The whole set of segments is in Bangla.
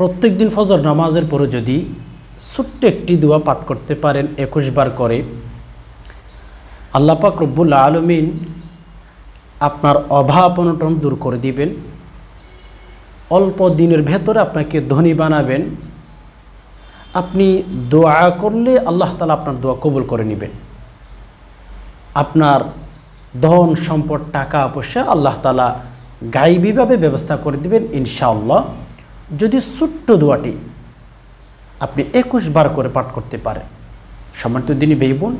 প্রত্যেক দিন ফজর নামাজের পরে যদি ছোট্ট একটি দোয়া পাঠ করতে পারেন একুশ বার করে আল্লাপাক রব্বুল আলমিন আপনার অভাব অনটন দূর করে দিবেন। অল্প দিনের ভেতরে আপনাকে ধনী বানাবেন। আপনি দোয়া করলে আল্লাহ তালা আপনার দোয়া কবুল করে নেবেন। আপনার ধন, সম্পদ, টাকা, পয়সা আল্লাহ তালা গাইবীভাবে ব্যবস্থা করে দিবেন ইনশাআল্লাহ। যদি ছোট্ট দোয়াটি আপনি একুশ বার করে পাঠ করতে পারেন। সম্মানিত দিনই বেইবুন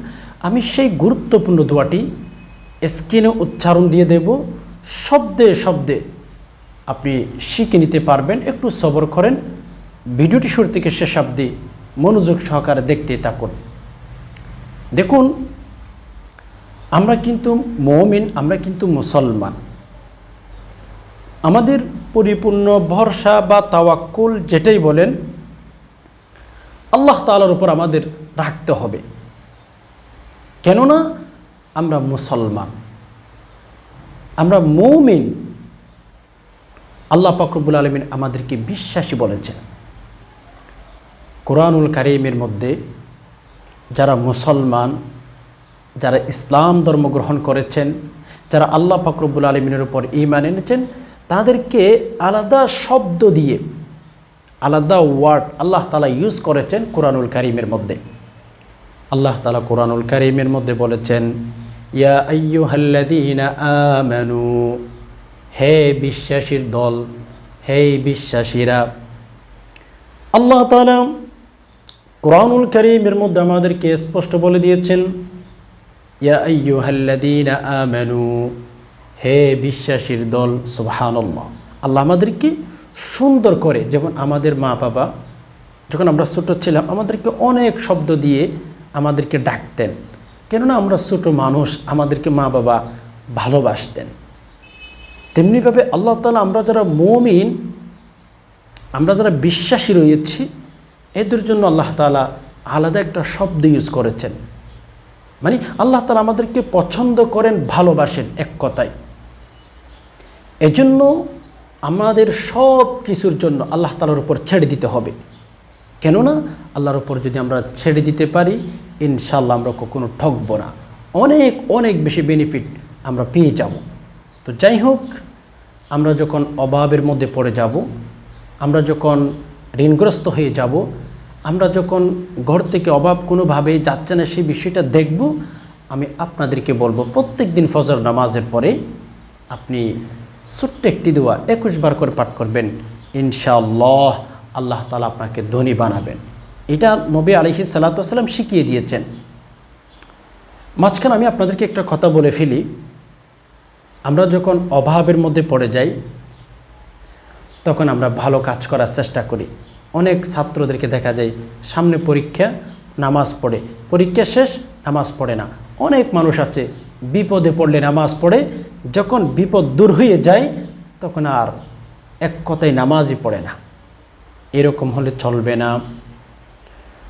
আমি সেই গুরুত্বপূর্ণ দোয়াটি স্ক্রিনে উচ্চারণ দিয়ে দেব। শব্দে শব্দে আপনি শিখে নিতে পারবেন। একটু সবর করেন। ভিডিওটি শুরু থেকে শেষ অবধি মনোযোগ সহকারে দেখতে থাকুন। দেখুন, আমরা কিন্তু মমিন, আমরা কিন্তু মুসলমান। আমাদের পরিপূর্ণ ভরসা বা তাওয়াক্কুল যেটাই বলেন, আল্লাহ তালার উপর আমাদের রাখতে হবে। কেননা আমরা মুসলমান, আমরা মৌমিন। আল্লাহ পাকরবুল আলমিন আমাদেরকে বিশ্বাসী বলেছেন। কোরআনুল কারিমের মধ্যে যারা মুসলমান, যারা ইসলাম ধর্ম গ্রহণ করেছেন, যারা আল্লাহ ফাকরবুল আলমিনের উপর ইমান এনেছেন তাদেরকে আলাদা শব্দ দিয়ে, আলাদা ওয়ার্ড আল্লাহ তালা ইউজ করেছেন কোরআনুল কারিমের মধ্যে। আল্লাহ তালা কোরআনুল কারিমের মধ্যে বলেছেন, ইয়া আইয়ুহাল্লাযীনা আমানু, হে বিশ্বাসীর দল, হে বিশ্বাসীরা, আল্লাহ তালা কোরআনুল করিমের মধ্যে আমাদেরকে স্পষ্ট বলে দিয়েছেন, ইয়া আইয়ুহাল্লাযীনা আমানু হে বিশ্বাসীর দল, সুবহানাল্লাহ। আল্লাহ আমাদেরকে সুন্দর করে, যেমন আমাদের মা বাবা, যখন আমরা ছোট ছিলাম, আমাদেরকে অনেক শব্দ দিয়ে আমাদেরকে ডাকতেন। কেননা আমরা ছোট মানুষ, আমাদেরকে মা বাবা ভালোবাসতেন। তেমনিভাবে আল্লাহ তালা আমরা যারা মমিন, আমরা যারা বিশ্বাসী রয়েছি, এদের জন্য আল্লাহ তালা আলাদা একটা শব্দ ইউজ করেছেন। মানে আল্লাহ তালা আমাদেরকে পছন্দ করেন, ভালোবাসেন এক কথায়। এজন্য আমাদের সব কিছুর জন্য আল্লাহ তালার উপর ছেড়ে দিতে হবে। কেননা আল্লাহর উপর যদি আমরা ছেড়ে দিতে পারি ইনশাল্লাহ আমরা কখনো ঠকব না। অনেক অনেক বেশি বেনিফিট আমরা পেয়ে যাব। তো যাই হোক, আমরা যখন অভাবের মধ্যে পড়ে যাব, আমরা যখন ঋণগ্রস্ত হয়ে যাব, আমরা যখন ঘর থেকে অভাব কোনোভাবেই যাচ্ছে না সেই বিষয়টা দেখব, আমি আপনাদেরকে বলব প্রত্যেক দিন ফজর নামাজের পরে আপনি ছোট্ট একটি দোয়া একুশ বার করে পাঠ করবেন। ইনশাআল্লাহ আল্লাহ তালা আপনাকে ধনী বানাবেন। এটা নবী আলহি সাল্লাতাম শিখিয়ে দিয়েছেন। মাঝখানে আমি আপনাদেরকে একটা কথা বলে ফেলি। আমরা যখন অভাবের মধ্যে পড়ে যাই, তখন আমরা ভালো কাজ করার চেষ্টা করি। অনেক ছাত্রদেরকে দেখা যায়, সামনে পরীক্ষা, নামাজ পড়ে। পরীক্ষা শেষ, নামাজ পড়ে না। অনেক মানুষ আছে বিপদে পড়লে নামাজ পড়ে, যখন বিপদ দূর হয়ে যায়, তখন আর এক কথায় নামাজই পড়ে না। এরকম হলে চলবে না।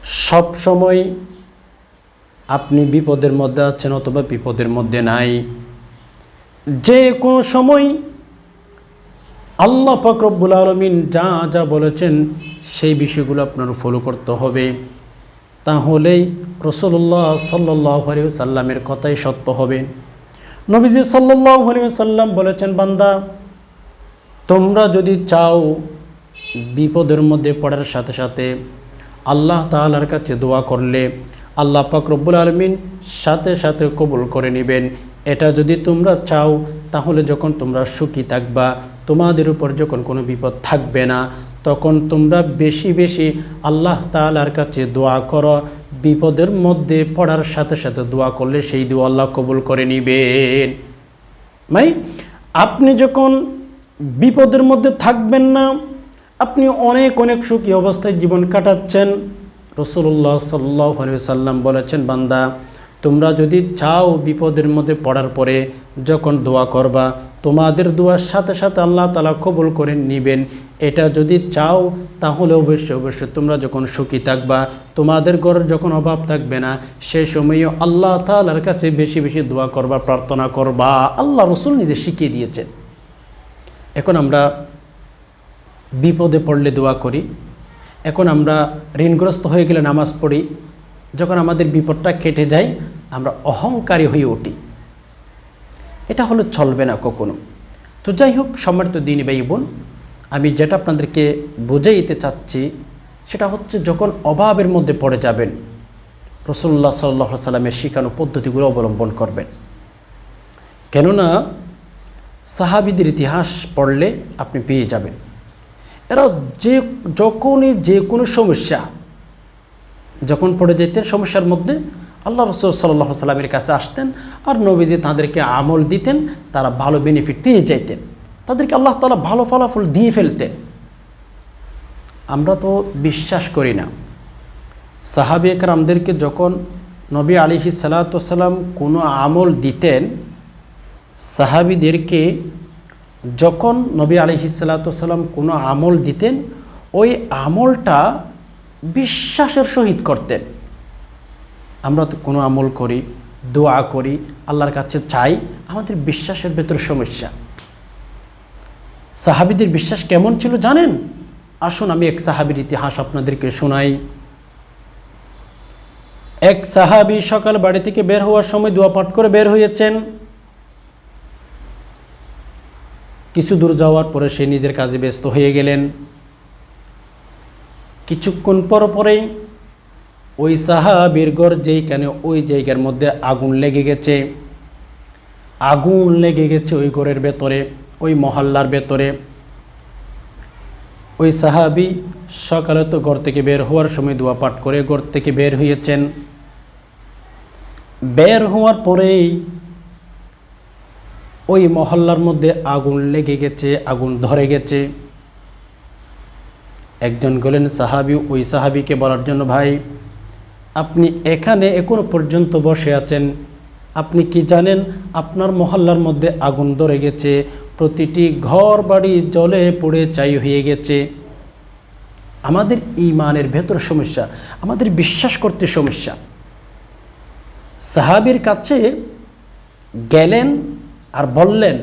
সব সময় আপনি বিপদের মধ্যে আছেন অথবা বিপদের মধ্যে নাই। যে কোনো সময় আল্লাহ ফকরব্বুল আলমিন যা যা বলেছেন, সেই বিষয়গুলো আপনার ফলো করতে হবে। তাহলেই রসল্লাহ সাল্লাহ সাল্লামের কথাই সত্য হবে। নবীজি সাল্লাহ সাল্লাম বলেছেন, বান্দা, তোমরা যদি চাও বিপদের মধ্যে পড়ার সাথে সাথে আল্লাহ তালার কাছে দোয়া করলে আল্লাহ পাক রব্বুল আলমিন সাথে সাথে কবুল করে নেবেন। এটা যদি তোমরা চাও, তাহলে যখন তোমরা সুখী থাকবা, তোমাদের উপর যখন কোনো বিপদ থাকবে না তখন তোমরা বেশি বেশি আল্লাহ তালার কাছে দোয়া করো। বিপদের মধ্যে পড়ার সাথে সাথে দোয়া করলে সেই দোয়া আল্লাহ কবুল করে নিবেন। মানে আপনি যখন বিপদের মধ্যে থাকবেন না, আপনি অনেক অনেক সুখী অবস্থায় জীবন কাটাচ্ছেন। রসুল্লাহ সাল্লাহ সাল্লাম বলেছেন, বান্দা তোমরা যদি চাও বিপদের মধ্যে পড়ার পরে যখন দোয়া করবা, তোমাদের দোয়ার সাথে সাথে আল্লাহ তালা কবুল করে নিবেন। এটা যদি চাও, তাহলে অবশ্যই অবশ্যই তোমরা যখন সুখী থাকবা, তোমাদের ঘরের যখন অভাব থাকবে না সেই সময়ও আল্লাহ তালার কাছে বেশি বেশি দোয়া করবা, প্রার্থনা করবা। আল্লাহ রসুল নিজে শিখিয়ে দিয়েছেন। এখন আমরা বিপদে পড়লে দোয়া করি। এখন আমরা ঋণগ্রস্ত হয়ে গেলে নামাজ পড়ি। যখন আমাদের বিপদটা কেটে যায়, আমরা অহংকারী হয়ে উঠি। এটা হলো চলবে না কখনো। তো যাই হোক, সম্মানিত দিনী ভাই বোন, আমি যেটা আপনাদেরকে বুঝাইতে চাচ্ছি, সেটা হচ্ছে যখন অভাবের মধ্যে পড়ে যাবেন রসুল্লাহ সাল্লাহ সাল্লামের শিখানো পদ্ধতিগুলো অবলম্বন করবেন। কেননা, সাহাবিদের ইতিহাস পড়লে আপনি পেয়ে যাবেন। এরা যে, যখনই যে কোনো সমস্যা যখন পড়ে যেতেন, সমস্যার মধ্যে আল্লাহ রসুল সাল্লাহ সাল্লামের কাছে আসতেন আর নবীজি তাদেরকে আমল দিতেন, তারা ভালো বেনিফিট পেয়ে যাইতেন। তাদেরকে আল্লাহ তালা ভালো ফলাফল দিয়ে ফেলতেন। আমরা তো বিশ্বাস করি না। সাহাবি একরামদেরকে যখন নবী আলিহি সালাতাম কোনো আমল দিতেন, সাহাবিদেরকে যখন নবী আলিহি সালাতাম কোনো আমল দিতেন, ওই আমলটা বিশ্বাসের সহিত করতেন আমরা তো কোনো আমল করি, দোয়া করি, আল্লাহর কাছে চাই, আমাদের বিশ্বাসের ভেতরে সমস্যা। সাহাবিদের বিশ্বাস কেমন ছিল জানেন? আসুন আমি এক সাহাবির ইতিহাস আপনাদেরকে শোনাই। এক সাহাবি সকাল বাড়ি থেকে বের হওয়ার সময় দোয়া পাঠ করে বের হয়েছেন। কিছু দূর যাওয়ার পরে সে নিজের কাজে ব্যস্ত হয়ে গেলেন। কিছুক্ষণ পর পরেই ওই সাহাবির গড় যেইখানে ওই জায়গার মধ্যে আগুন লেগে গেছে। আগুন লেগে গেছে ওই ঘরের ভেতরে, ওই মহল্লার ভেতরে। ওই সাহাবি সকালে তো ঘর থেকে বের হওয়ার সময় দোয়া পাঠ করে ঘর থেকে বের হয়েছেন। বের হওয়ার পরেই ওই মহল্লার মধ্যে আগুন লেগে গেছে, আগুন ধরে গেছে। একজন গেলেন সাহাবি, ওই সাহাবিকে বলার জন্য, ভাই, আপনি এখানে এখনও পর্যন্ত বসে আছেন। আপনি কি জানেন, আপনার মহল্লার মধ্যে আগুন ধরে গেছে, প্রতিটি ঘর বাড়ি জলে পড়ে চাই হয়ে গেছে। আমাদের ইমানের ভেতর সমস্যা, আমাদের বিশ্বাস করতে সমস্যা। সাহাবির কাছে গেলেন আর বললেন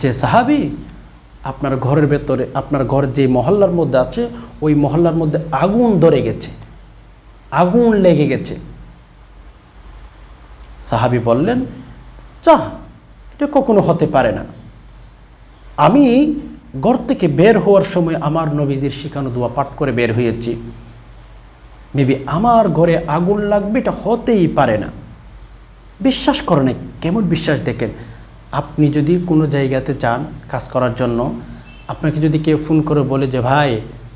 যে, সাহাবি আপনার ঘরের ভেতরে, আপনার ঘর যে মহল্লার মধ্যে আছে, ওই মহল্লার মধ্যে আগুন ধরে গেছে। আগুন লেগে গেছে। সাহাবি বললেন চা এটা কখনো হতে পারে না। আমি ঘর থেকে বের হওয়ার সময় আমার নবীজির শিখানো দোয়া পাঠ করে বের হয়েছি। মেবি আমার ঘরে আগুন লাগবে, এটা হতেই পারে না। বিশ্বাস করে না কেমন বিশ্বাস দেখেন? আপনি যদি কোনো জায়গাতে যান কাজ করার জন্য, আপনাকে যদি কেউ ফোন করে বলে যে, ভাই,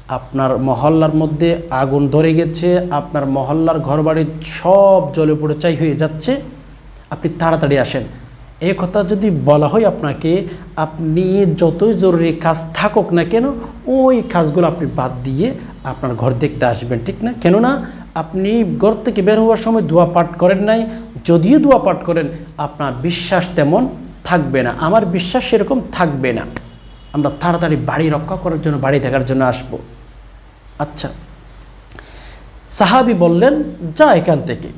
আপনার মহল্লার মধ্যে আগুন ধরে গেছে, আপনার মহল্লার ঘরবাড়ি সব জলে পড়ে, চাই হয়ে যাচ্ছে, আপনি তাড়াতাড়ি আসেন। এই কথা যদি বলা হয় আপনাকে, আপনি যতই জরুরি কাজ থাকুক না কেন, ওই কাজগুলো আপনি বাদ দিয়ে আপনার ঘর দেখতে আসবেন, ঠিক না? কেননা, আপনি ঘর থেকে বের হওয়ার সময় দোয়া পাঠ করেন নাই, যদিও দোয়া পাঠ করেন, আপনার বিশ্বাস তেমন থাকবে না। আমার বিশ্বাস সেরকম থাকবে না। আমরা তাড়াতাড়ি বাড়ি রক্ষা করার জন্য, বাড়ি দেখার জন্য আসব। আচ্ছা সাহাবি বললেন, যা এখান থেকে।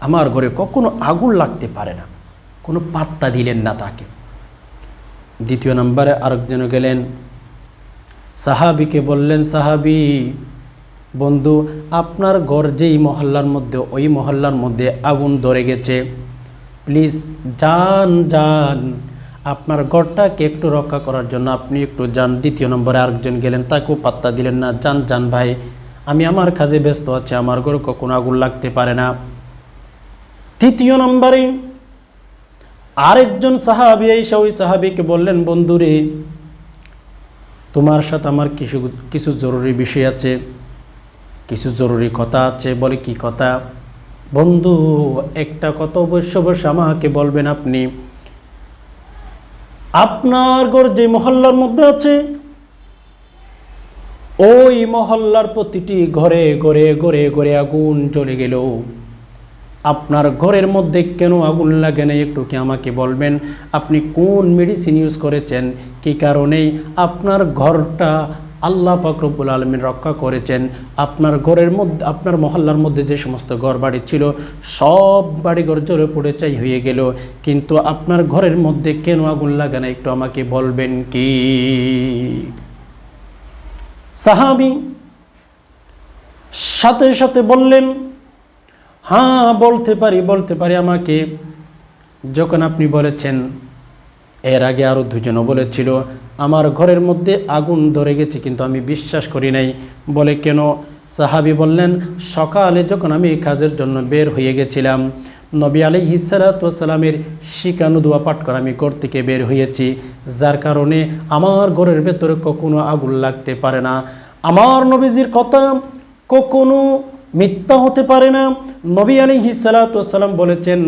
আমার ঘরে কখনো আগুন লাগতে পারে না। কোনো পাত্তা দিলেন না তাকে। দ্বিতীয় নম্বরে আরেকজন গেলেন। সাহাবিকে বললেন, সাহাবি, বন্ধু, আপনার ঘর যেই মহল্লার মধ্যে, ওই মহল্লার মধ্যে আগুন ধরে গেছে। প্লিজ যান যান আপনার ঘরটাকে একটু রক্ষা করার জন্য আপনি একটু যান। দ্বিতীয় নম্বরে আরেকজন গেলেন, তাকেও পাত্তা দিলেন না। যান যান ভাই, আমি আমার কাজে ব্যস্ত আছি, আমার ঘরে কখনো আগুন লাগতে পারে না। তৃতীয় নম্বরে আরেকজন সাহাবি এসে ওই সাহাবিকে বললেন, বন্ধুরে, তোমার সাথে আমার কিছু কিছু জরুরি বিষয় আছে। কিছু জরুরি কথা আছে, বলে কি কথা? বন্ধু, একটা কথা অবশ্য অবশ্য আমাকে বলবেন আপনি। আপনার ঘর যে মহল্লার মধ্যে আছে, ওই মহল্লার প্রতিটি ঘরে ঘরে ঘরে ঘরে আগুন চলে গেল। আপনার ঘরের মধ্যে কেন আগুন লাগে না একটু কি আমাকে বলবেন? আপনি কোন মেডিসিন ইউজ করেছেন? কি কারণেই আপনার ঘরটা আল্লাহ পাকরবুল আলমিন রক্ষা করেছেন। আপনার ঘরের মধ্যে, আপনার মহল্লার মধ্যে যে সমস্ত ঘর বাড়ি ছিল, সব বাড়িঘর জোরে পড়ে চাই হয়ে গেল। কিন্তু আপনার ঘরের মধ্যে কেন আগুন লাগে না? একটু আমাকে বলবেন কি? সাহাবি সাথে সাথে বললেন হ্যাঁ বলতে পারি বলতে পারি আমাকে। যখন আপনি বলেছেন এর আগে আরও দুজনও বলেছিল, আমার ঘরের মধ্যে আগুন ধরে গেছে, কিন্তু আমি বিশ্বাস করি নাই। বলে কেন? সাহাবি বললেন, সকালে যখন আমি কাজের জন্য বের হয়ে গেছিলাম, নবী আলী হিসালাতামের শিকানু দোয়া পাঠ করে আমি ঘর থেকে বের হয়েছি। যার কারণে আমার ঘরের ভেতরে কখনো আগুন লাগতে পারে না। আমার নবীজির কথা কখনো মিথ্যা হতে পারে না। নবী আলী হিসালাতাম বলেছেন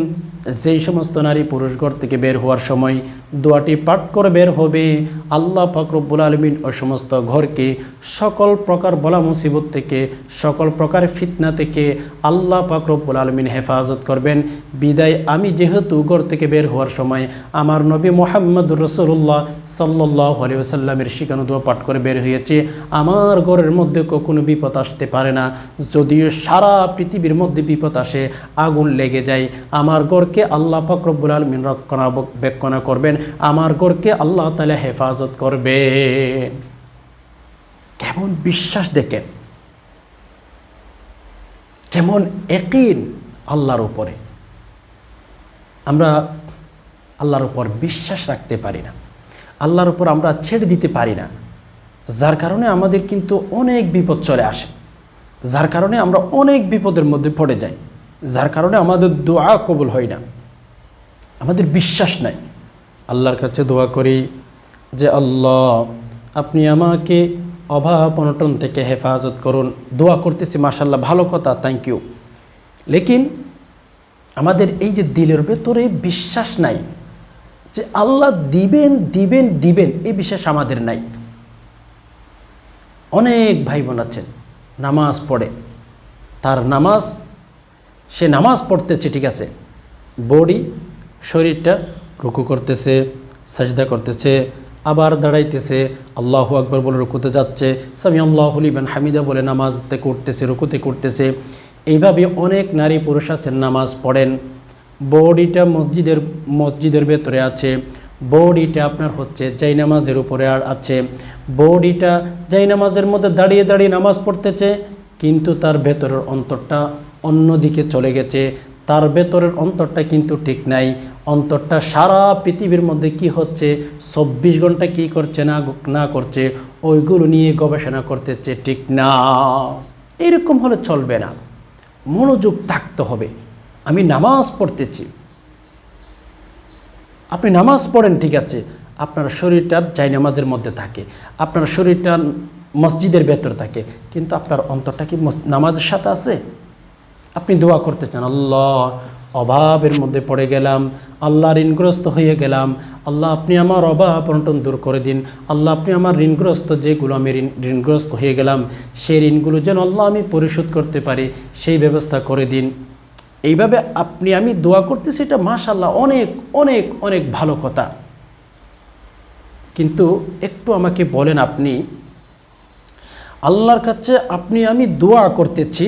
যেই সমস্ত নারী পুরুষ ঘর থেকে বের হওয়ার সময় দোয়াটি পাঠ করে বের হবে, আল্লাহ ফকরবুল আলমিন ও সমস্ত ঘরকে সকল প্রকার বলা মুসিবত থেকে, সকল প্রকার ফিতনা থেকে আল্লাহ ফকরবুল আলমিন হেফাজত করবেন। বিদায়, আমি যেহেতু ঘর থেকে বের হওয়ার সময় আমার নবী মোহাম্মদ রসুল্লাহ সাল্লাহ আলিয়াল্লামের শিখানো দোয়া পাঠ করে বের হয়েছে, আমার ঘরের মধ্যে কখনো বিপদ আসতে পারে না। যদিও সারা পৃথিবীর মধ্যে বিপদ আসে, আগুন লেগে যায়, আমার ঘরকে আল্লাহ ফকরবুল আলমিন রক্ষণাবেক্ষণা করবেন, আমার ঘরকে আল্লাহ তালা হেফাজত করবেন। কেমন বিশ্বাস দেখেন? কেমন একিন আল্লাহর উপরে। আমরা আল্লাহর উপর বিশ্বাস রাখতে পারি না। আল্লাহর উপর আমরা ছেড়ে দিতে পারি না। যার কারণে আমাদের কিন্তু অনেক বিপদ চলে আসে। যার কারণে আমরা অনেক বিপদের মধ্যে পড়ে যাই। যার কারণে আমাদের দোয়া কবুল হয় না। আমাদের বিশ্বাস নাই। আল্লাহর কাছে দোয়া করি যে, আল্লাহ, আপনি আমাকে অভাব অনটন থেকে হেফাজত করুন। দোয়া করতেছি মাসাল্লাহ ভালো কথা থ্যাংক ইউ লেকিন আমাদের এই যে দিলের ভেতরে বিশ্বাস নাই, যে আল্লাহ দিবেন দিবেন দিবেন, এই বিশ্বাস আমাদের নাই। অনেক ভাই বোন আছেন, নামাজ পড়ে। তার নামাজ সে নামাজ পড়তেছে, ঠিক আছে? বডি শরীরটা রুকু করতেছে, সাজদা করতেছে, আবার দাঁড়াইতেছে, আল্লাহ আকবর বলে রুকুতে যাচ্ছে সামি আল্লাহ হলিবেন হামিদা বলে নামাজতে করতেছে, রুকুতে করতেছে। এইভাবে অনেক নারী পুরুষ আছেন, নামাজ পড়েন। বডিটা মসজিদের মসজিদের ভেতরে আছে। বডিটা আপনার হচ্ছে জাই নামাজের উপরে আর আছে। বডিটা জাই নামাজের মধ্যে দাঁড়িয়ে দাঁড়িয়ে নামাজ পড়তেছে, কিন্তু তার ভেতরের অন্তরটা অন্যদিকে চলে গেছে। তার ভেতরের অন্তরটা কিন্তু ঠিক নাই। অন্তরটা সারা পৃথিবীর মধ্যে কি হচ্ছে? চব্বিশ ঘণ্টা কি করছে না না করছে? ওইগুলো নিয়ে গবেষণা করতেছে ঠিক না। এরকম হলে চলবে না। মনোযোগ থাকতে হবে। আমি নামাজ পড়তেছি। আপনি নামাজ পড়েন, ঠিক আছে। আপনার শরীরটা যাই নামাজের মধ্যে থাকে। আপনার শরীরটা মসজিদের ভেতর থাকে। কিন্তু আপনার অন্তরটা কি নামাজের সাথে আছে? আপনি দোয়া করতে চান, আল্লাহ, অভাবের মধ্যে পড়ে গেলাম, আল্লাহ ঋণগ্রস্ত হয়ে গেলাম, আল্লাহ আপনি আমার অভাব অনটন দূর করে দিন, আল্লাহ আপনি আমার ঋণগ্রস্ত যেগুলো আমি ঋণ, ঋণগ্রস্ত হয়ে গেলাম, সেই ঋণগুলো যেন আল্লাহ আমি পরিশোধ করতে পারি, সেই ব্যবস্থা করে দিন। এইভাবে আপনি, আমি দোয়া করতেছি এটা মাশাল্লাহ অনেক অনেক অনেক ভালো কথা। কিন্তু একটু আমাকে বলেন আপনি, আল্লাহর কাছে আপনি, আমি দোয়া করতেছি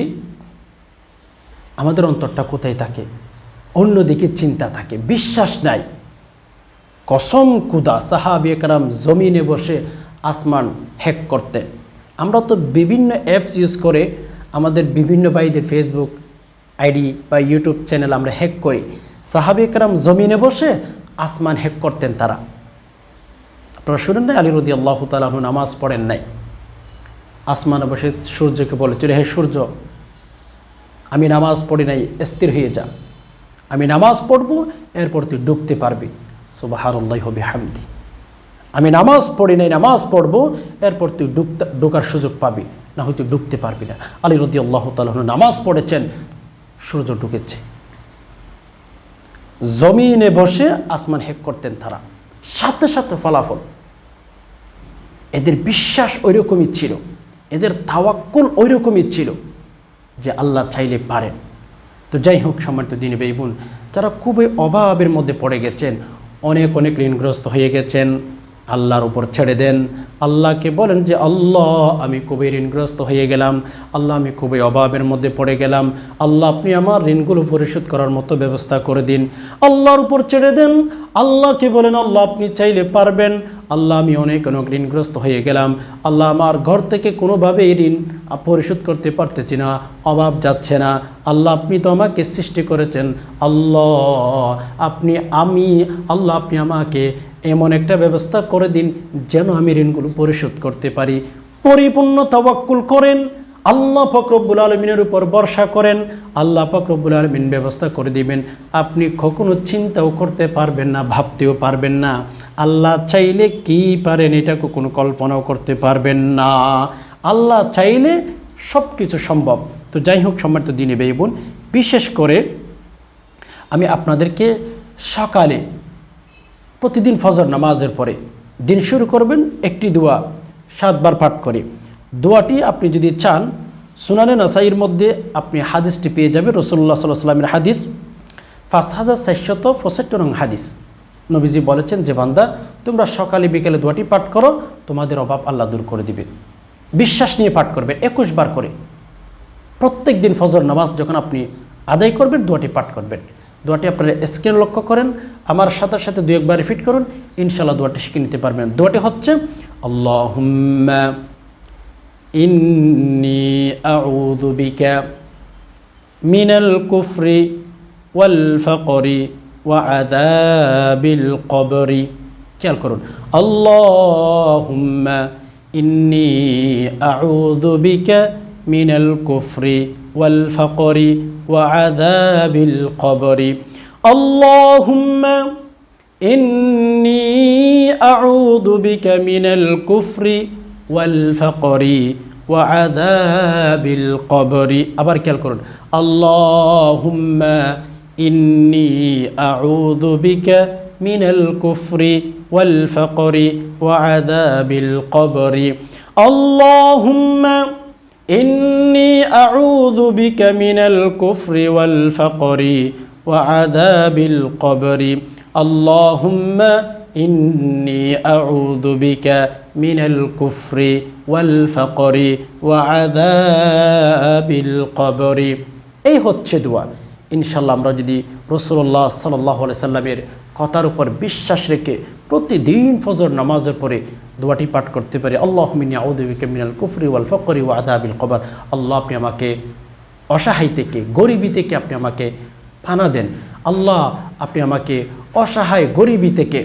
আমাদের অন্তরটা কোথায় থাকে? অন্যদিকে চিন্তা থাকে, বিশ্বাস নাই। কসম কুদা সাহাবি একরাম জমিনে বসে আসমান হ্যাক করতেন। আমরা তো বিভিন্ন অ্যাপস ইউজ করে আমাদের বিভিন্ন বাইদের ফেসবুক আইডি বা ইউটিউব চ্যানেল আমরা হ্যাক করি। সাহাবি একরাম জমিনে বসে আসমান হ্যাক করতেন তারা। আপনারা শুনেন নাই রদি আল্লাহ তালু নামাজ পড়েন নাই? আসমানে বসে সূর্যকে বলেছিল হে সূর্য। আমি নামাজ পড়ি নাই, স্থির হয়ে যা। আমি নামাজ পড়ব, এরপর তুই ডুবতে পারবি। সুবাহারল্লাহ হবে হামদি আমি নামাজ পড়ি নাই, নামাজ পড়ব, এরপর তুই ডুবতে ঢোকার সুযোগ পাবি। না হয়তো ডুবতে পারবি না। আলী রদি আল্লাহ তালন নামাজ পড়েছেন, সূর্য ঢুকেছে জমিনে বসে আসমান হেক করতেন তারা। সাথে সাথে ফলাফল। এদের বিশ্বাস ওই রকমই ছিল। এদের তাওয়াক্কুল ওই রকমই ছিল। যে আল্লাহ চাইলে পারেন। তো যাই হোক, সম্মানিত দিনে বেইবুন যারা খুবই অভাবের মধ্যে পড়ে গেছেন, অনেক অনেক ঋণগ্রস্ত হয়ে গেছেন আল্লাহর উপর ছেড়ে দেন। আল্লাহকে বলেন যে, আল্লাহ, আমি খুবই ঋণগ্রস্ত হয়ে গেলাম। আল্লাহ, আমি খুবই অভাবের মধ্যে পড়ে গেলাম। আল্লাহ, আপনি আমার ঋণগুলো পরিশোধ করার মতো ব্যবস্থা করে দিন। আল্লাহর উপর ছেড়ে দেন। আল্লাহকে বলেন, আল্লাহ, আপনি চাইলে পারবেন। আল্লাহ, আমি অনেক অনেক ঋণগ্রস্ত হয়ে গেলাম। আল্লাহ, আমার ঘর থেকে কোনোভাবে এই ঋণ পরিশোধ করতে পারতেছি না, অভাব যাচ্ছে না। আল্লাহ, আপনি তো আমাকে সৃষ্টি করেছেন। আল্লাহ, আপনি, আমি, আল্লাহ, আপনি আমাকে এমন একটা ব্যবস্থা করে দিন যেন আমি ঋণগুলো পরিশোধ করতে পারি। পরিপূর্ণ তবাক্কুল করেন, আল্লাহ ফকরব্বুল আলমিনের উপর ভরসা করেন, আল্লাহ ফকরব্বুল আলমিন ব্যবস্থা করে দিবেন। আপনি কখনো চিন্তাও করতে পারবেন না, ভাবতেও পারবেন না। আল্লাহ চাইলে কি পারেন এটা কখনো কল্পনাও করতে পারবেন না। আল্লাহ চাইলে সব কিছু সম্ভব। তো যাই হোক, সম্মানিত দিনে বোন, বিশেষ করে আমি আপনাদেরকে সকালে প্রতিদিন ফজর নামাজের পরে দিন শুরু করবেন, একটি দোয়া সাতবার পাঠ করে। দোয়াটি আপনি যদি চান, সুনানে নাসাইয়ের মধ্যে আপনি হাদিসটি পেয়ে যাবেন রসুল্লাহ সাল্লাহ সাল্লামের হাদিস। পাঁচ হাজার চারশত পঁচাত্তর নং হাদিস। নবীজি বলেছেন, যে বান্দা, তোমরা সকালে, বিকেলে দোয়াটি পাঠ করো, তোমাদের অভাব আল্লাহ দূর করে দিবে। বিশ্বাস নিয়ে পাঠ করবেন একুশ বার করে। প্রত্যেক দিন ফজর নামাজ যখন আপনি আদায় করবেন, দোয়াটি পাঠ করবেন। দোয়াটি আপনারা স্ক্রিন লক্ষ্য করেন। আমার সাথে সাথে দু একবার রিপিট করুন ইনশাল্লাহ দোয়াটি শিখে নিতে পারবেন। দোয়াটি হচ্ছে আল্লাহ ইন্নি মিনাল কুফরি ওয়াল ফাকরি ওয়া কবরি। খেয়াল করুন, আল্লাহুম্মা ইন্নি আউযু বিকা মিনাল কুফরি ওয়াল ফাকরি ওয়া আযাবিল কবরি আল্লাহুম্মা ইন্নি আউযু বিকা মিনাল কুফরি ওয়াল ফাকরি ওয়া আযাবিল কবরি আবার খেয়াল করুন আল্লাহুম্মা ইন্নি আউযু বিকা মিনাল কুফরি ওয়াল ফাকরি ওয়া আযাবিল কবরি। আল্লাহুম্মা ইন্নি আউযু বিকা মিনাল কুফরি ওয়াল ওয়া এই হচ্ছে দোয়া। ইনশাল্লাহ আমরা যদি রসুল্লাহ সাল্লাহ সাল্লামের কথার উপর বিশ্বাস রেখে প্রতিদিন ফজর নামাজের পরে দোয়াটি পাঠ করতে পারি। আল্লাহ মিনি মিনাল কুফরি ওয়াল ফকরি ওয়া আদাবিল কবর। আল্লাহ আপনি আমাকে অসহায় থেকে, গরিবি থেকে আপনি আমাকে ফানা দেন। আল্লাহ আপনি আমাকে অসহায়, গরিবি থেকে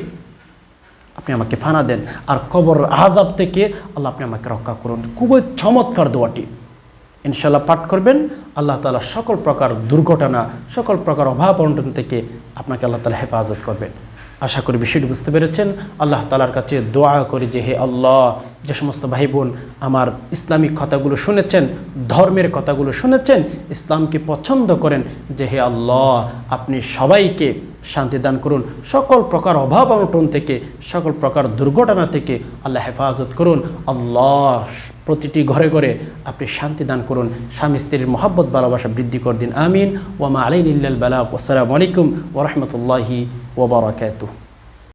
আপনি আমাকে ফানা দেন। আর কবর আজাব থেকে আল্লাহ আপনি আমাকে রক্ষা করুন। খুবই চমৎকার দোয়াটি। ইনশাল্লাহ পাঠ করবেন। আল্লাহ তালা সকল প্রকার দুর্ঘটনা, সকল প্রকার অভাব অনটন থেকে আপনাকে আল্লাহ তালা হেফাজত করবেন। আশা করি বিষয়টি বুঝতে পেরেছেন। আল্লাহ তালার কাছে দোয়া করি যে, হে আল্লাহ, যে সমস্ত ভাই বোন আমার ইসলামিক কথাগুলো শুনেছেন, ধর্মের কথাগুলো শুনেছেন, ইসলামকে পছন্দ করেন, যে হে আল্লাহ, আপনি সবাইকে শান্তি দান করুন। সকল প্রকার অভাব অনটন থেকে, সকল প্রকার দুর্ঘটনা থেকে আল্লাহ হেফাজত করুন। আল্লাহ, প্রতিটি ঘরে ঘরে আপনি শান্তি দান করুন। স্বামী স্ত্রীর মহাব্বত, ভালোবাসা বৃদ্ধি করে দিন। আমিন। ওয়ামা আলাইন ইল্লাল বালা। আসসালামু আলাইকুম ওরহমতুল্লাহি wabarakatuh.